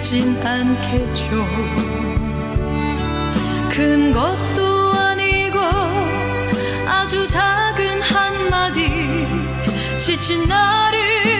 있진 않겠죠. 큰 것도 아니고 아주 작은 한마디. 지친 나를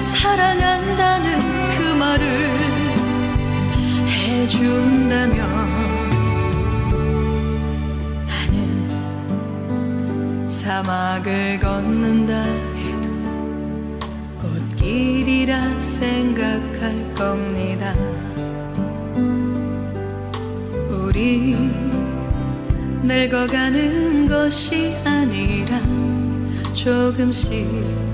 사랑한다는 그 말을 해준다면 나는 사막을 걷는다 해도 꽃길이라 생각할 겁니다. 우리 늙어가는 것이 아니라 조금씩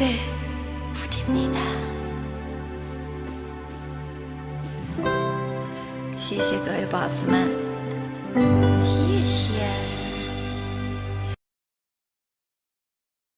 그대 부입니다. 시시가 해봤으면 시에 시에